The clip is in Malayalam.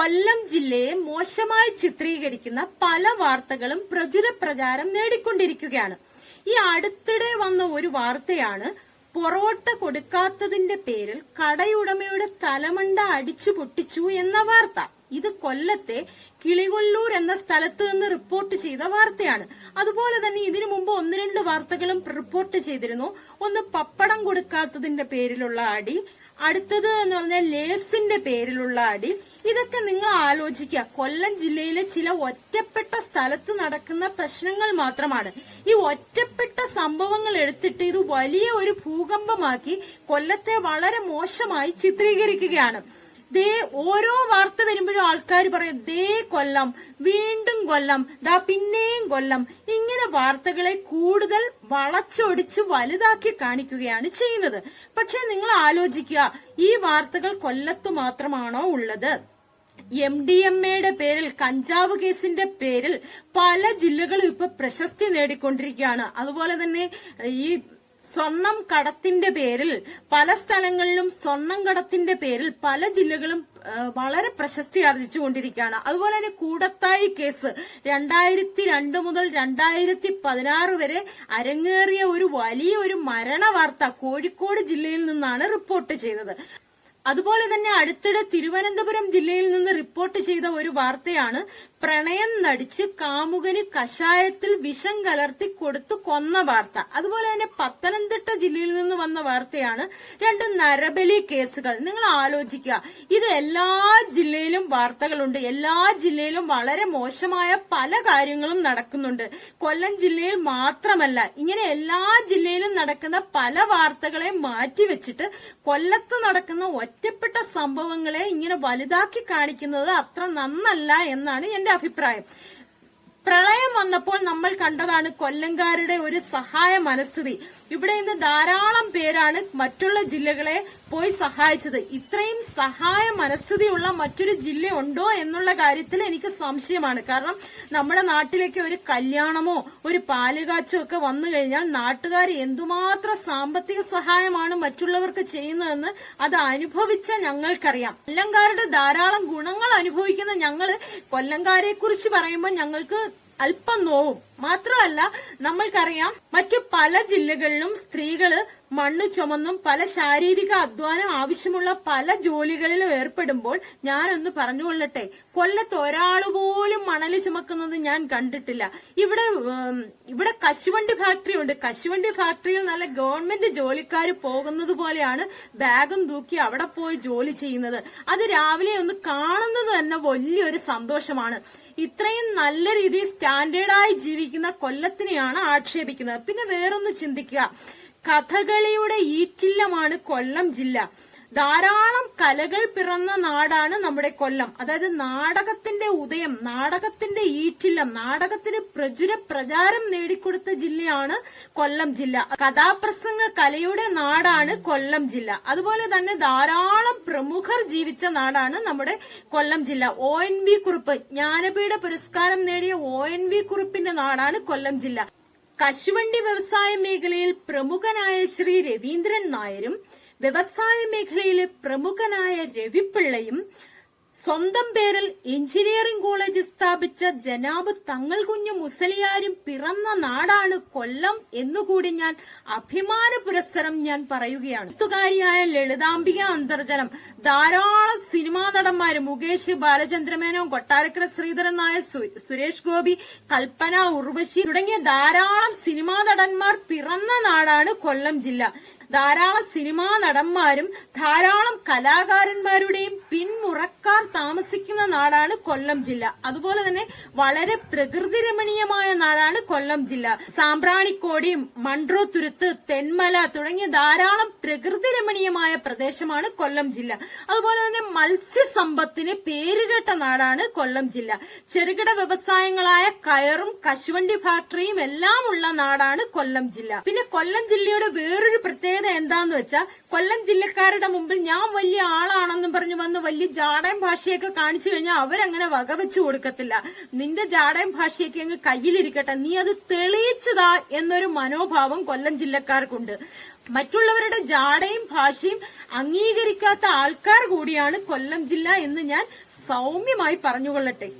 കൊല്ലം ജില്ലയെ മോശമായി ചിത്രീകരിക്കുന്ന പല വാർത്തകളും പ്രചുര പ്രചാരം നേടിക്കൊണ്ടിരിക്കുകയാണ്. ഈ അടുത്തിടെ വന്ന ഒരു വാർത്തയാണ് പൊറോട്ട കൊടുക്കാത്തതിന്റെ പേരിൽ കടയുടമയുടെ തലമണ്ട അടിച്ചു പൊട്ടിച്ചു എന്ന വാർത്ത. ഇത് കൊല്ലത്തെ കിളികൊല്ലൂർ എന്ന സ്ഥലത്ത് നിന്ന് റിപ്പോർട്ട് ചെയ്ത വാർത്തയാണ്. അതുപോലെ തന്നെ ഇതിനു മുമ്പ് ഒന്ന് രണ്ട് വാർത്തകളും റിപ്പോർട്ട് ചെയ്തിരുന്നു. ഒന്ന് പപ്പടം കൊടുക്കാത്തതിന്റെ പേരിലുള്ള അടി അടുത്തത് എന്ന് പറഞ്ഞാൽ ലേസിന്റെ പേരിലുള്ള അടി ഇതൊക്കെ നിങ്ങൾ ആലോചിക്കുക. കൊല്ലം ജില്ലയിലെ ചില ഒറ്റപ്പെട്ട സ്ഥലത്ത് നടക്കുന്ന പ്രശ്നങ്ങൾ മാത്രമാണ്. ഈ ഒറ്റപ്പെട്ട സംഭവങ്ങൾ എടുത്തിട്ട് ഇത് വലിയ ഒരു ഭൂകമ്പമാക്കി കൊല്ലത്തെ വളരെ മോശമായി ചിത്രീകരിക്കുകയാണ്. ദേ ഓരോ വാർത്ത വരുമ്പോഴും ആൾക്കാർ പറയും ദേ കൊല്ലം വീണ്ടും കൊല്ലം ദാ പിന്നെയും കൊല്ലം. ഇങ്ങനെ വാർത്തകളെ കൂടുതൽ വളച്ചൊടിച്ച് വലുതാക്കി കാണിക്കുകയാണ് ചെയ്യുന്നത്. പക്ഷെ നിങ്ങൾ ആലോചിക്കുക ഈ വാർത്തകൾ കൊല്ലത്ത് മാത്രമാണോ ഉള്ളത്? എം ഡി എം എയുടെ പേരിൽ കഞ്ചാവ് കേസിന്റെ പേരിൽ പല ജില്ലകളും ഇപ്പൊ പ്രശസ്തി നേടിക്കൊണ്ടിരിക്കുകയാണ്. അതുപോലെ തന്നെ ഈ സ്വർണം കടത്തിന്റെ പേരിൽ പല സ്ഥലങ്ങളിലും സ്വർണം കടത്തിന്റെ പേരിൽ പല ജില്ലകളും വളരെ പ്രശസ്തി ആർജിച്ചുകൊണ്ടിരിക്കുകയാണ്. അതുപോലെ തന്നെ കൂടത്തായി കേസ് രണ്ടായിരത്തി രണ്ട് മുതൽ രണ്ടായിരത്തി പതിനാറ് വരെ അരങ്ങേറിയ ഒരു വലിയ ഒരു മരണ വാർത്ത കോഴിക്കോട് ജില്ലയിൽ നിന്നാണ് റിപ്പോർട്ട് ചെയ്തത്. അതുപോലെ തന്നെ അടുത്തിടെ തിരുവനന്തപുരം ജില്ലയിൽ നിന്ന് റിപ്പോർട്ട് ചെയ്ത ഒരു വാർത്തയാണ് പ്രണയം നടിച്ച് കാമുകന് കഷായത്തിൽ വിഷം കലർത്തി കൊടുത്തു കൊന്ന വാർത്ത. അതുപോലെ തന്നെ പത്തനംതിട്ട ജില്ലയിൽ നിന്ന് വന്ന വാർത്തയാണ് രണ്ട് നരബലി കേസുകൾ. നിങ്ങൾ ആലോചിക്കുക ഇത് എല്ലാ ജില്ലയിലും വാർത്തകളുണ്ട്. എല്ലാ ജില്ലയിലും വളരെ മോശമായ പല കാര്യങ്ങളും നടക്കുന്നുണ്ട്. കൊല്ലം ജില്ലയിൽ മാത്രമല്ല ഇങ്ങനെ എല്ലാ ജില്ലയിലും നടക്കുന്ന പല വാർത്തകളെ മാറ്റിവെച്ചിട്ട് കൊല്ലത്ത് നടക്കുന്ന ഒറ്റപ്പെട്ട സംഭവങ്ങളെ ഇങ്ങനെ വലുതാക്കി കാണിക്കുന്നത് അത്ര നന്നല്ല എന്നാണ് എന്റെ fotografe praia. പ്രളയം വന്നപ്പോൾ നമ്മൾ കണ്ടതാണ് കൊല്ലങ്കാരുടെ ഒരു സഹായ മനസ്ഥിതി. ഇവിടെ നിന്ന് ധാരാളം പേരാണ് മറ്റുള്ള ജില്ലകളെ പോയി സഹായിച്ചത്. ഇത്രയും സഹായ മനസ്ഥിതിയുള്ള മറ്റൊരു ജില്ല ഉണ്ടോ എന്നുള്ള കാര്യത്തിൽ എനിക്ക് സംശയമാണ്. കാരണം നമ്മുടെ നാട്ടിലേക്ക് ഒരു കല്യാണമോ ഒരു പാലുകാച്ചോ ഒക്കെ വന്നു കഴിഞ്ഞാൽ നാട്ടുകാർ എന്തുമാത്രം സാമ്പത്തിക സഹായമാണ് മറ്റുള്ളവർക്ക് ചെയ്യുന്നതെന്ന് അത് അനുഭവിച്ച ഞങ്ങൾക്കറിയാം. കൊല്ലങ്കാരുടെ ധാരാളം ഗുണങ്ങൾ അനുഭവിക്കുന്ന ഞങ്ങൾ കൊല്ലങ്കാരെ കുറിച്ച് പറയുമ്പോൾ ഞങ്ങൾക്ക് അല്പം നോവും. മാത്രമല്ല നമ്മൾക്കറിയാം മറ്റു പല ജില്ലകളിലും സ്ത്രീകൾ മണ്ണ് ചുമന്നും പല ശാരീരിക അധ്വാനം ആവശ്യമുള്ള പല ജോലികളിലും ഏർപ്പെടുമ്പോൾ ഞാനൊന്ന് പറഞ്ഞുകൊള്ളട്ടെ. കൊല്ലത്ത് ഒരാൾ പോലും മണൽ ചുമക്കുന്നത് ഞാൻ കണ്ടിട്ടില്ല. ഇവിടെ ഇവിടെ കശുവണ്ടി ഫാക്ടറി ഉണ്ട് കശുവണ്ടി ഫാക്ടറിയിൽ നല്ല ഗവൺമെന്റ് ജോലിക്കാർ പോകുന്നത് പോലെയാണ് ബാഗും തൂക്കി അവിടെ പോയി ജോലി ചെയ്യുന്നത്. അത് രാവിലെ ഒന്ന് കാണുന്നത് തന്നെ വലിയൊരു സന്തോഷമാണ്. ഇത്രയും നല്ല രീതിയിൽ സ്റ്റാൻഡേർഡായി ജീവിക്കുന്ന കൊല്ലത്തിനെയാണ് ആക്ഷേപിക്കുന്നത്. പിന്നെ വേറൊന്ന് ചിന്തിക്കുക. കഥകളിയുടെ ഈറ്റില്ലമാണ് കൊല്ലം ജില്ല. ധാരാളം കലകൾ പിറന്ന നാടാണ് നമ്മുടെ കൊല്ലം. അതായത് നാടകത്തിന്റെ ഉദയം നാടകത്തിന്റെ ഈറ്റില്ലം നാടകത്തിന് പ്രചുര പ്രചാരം നേടിക്കൊടുത്ത ജില്ലയാണ് കൊല്ലം ജില്ല. കഥാപ്രസംഗ കലയുടെ നാടാണ് കൊല്ലം ജില്ല. അതുപോലെ തന്നെ ധാരാളം പ്രമുഖർ ജീവിച്ച നാടാണ് നമ്മുടെ കൊല്ലം ജില്ല. O N V Kurup Jnanpith പുരസ്കാരം നേടിയ ഒ എൻ വി കുറുപ്പിന്റെ നാടാണ് കൊല്ലം ജില്ല. കശുവണ്ടി വ്യവസായ മേഖലയിൽ പ്രമുഖനായ ശ്രീ രവീന്ദ്രൻ നായരും വ്യവസായ മേഖലയിലെ പ്രമുഖനായ രവിപ്പിള്ളയും സ്വന്തം പേരിൽ എഞ്ചിനീയറിംഗ് കോളേജ് സ്ഥാപിച്ച ജനാബ് തങ്ങൾ കുഞ്ഞു മുസലിയാരും പിറന്ന നാടാണ് കൊല്ലം എന്നുകൂടി ഞാൻ അഭിമാന പുരസ്സരം ഞാൻ പറയുകയാണ്. എഴുത്തുകാരിയായ ലളിതാംബിക അന്തർജനം ധാരാളം സിനിമാ നടന്മാര് മുകേഷ് ബാലചന്ദ്രമേനോൻ കൊട്ടാരക്കര ശ്രീധരൻ നായർ സുരേഷ് ഗോപി കൽപ്പന ഉർവശി തുടങ്ങിയ ധാരാളം സിനിമാ നടന്മാർ പിറന്ന നാടാണ് കൊല്ലം ജില്ല. ധാരാളം സിനിമാ നടന്മാരും ധാരാളം കലാകാരന്മാരുടെയും പിന്മുറക്കാർ താമസിക്കുന്ന നാടാണ് കൊല്ലം ജില്ല. അതുപോലെ തന്നെ വളരെ പ്രകൃതി രമണീയമായ നാടാണ് കൊല്ലം ജില്ല. സാമ്പ്രാണിക്കോടി മൺട്രോ തുരുത്ത് തെന്മല തുടങ്ങിയ ധാരാളം പ്രകൃതി രമണീയമായ പ്രദേശമാണ് കൊല്ലം ജില്ല. അതുപോലെ തന്നെ മത്സ്യസമ്പത്തിന് പേരുകേട്ട നാടാണ് കൊല്ലം ജില്ല. ചെറുകിട വ്യവസായങ്ങളായ കയറും കശുവണ്ടി ഫാക്ടറിയും എല്ലാം ഉള്ള നാടാണ് കൊല്ലം ജില്ല. പിന്നെ കൊല്ലം ജില്ലയുടെ വേറൊരു പ്രത്യേകത എന്താന്ന് വെച്ചാൽ കൊല്ലം ജില്ലക്കാരുടെ മുമ്പിൽ ഞാൻ വലിയ ആളാണെന്നും പറഞ്ഞു വന്ന് വലിയ ജാടയം ഭാഷയൊക്കെ കാണിച്ചു കഴിഞ്ഞാൽ അവരങ്ങനെ വകവെച്ചു കൊടുക്കത്തില്ല. നിന്റെ ജാടയം ഭാഷയൊക്കെ അങ്ങ് കയ്യിലിരിക്കട്ടെ. നീ അത് തെളിയിച്ചതാ എന്നൊരു മനോഭാവം കൊല്ലം ജില്ലക്കാർക്കുണ്ട്. മറ്റുള്ളവരുടെ ജാടയും ഭാഷയും അംഗീകരിക്കാത്ത ആൾക്കാർ കൂടിയാണ് കൊല്ലം ജില്ല എന്ന് ഞാൻ സൗമ്യമായി പറഞ്ഞുകൊള്ളട്ടെ.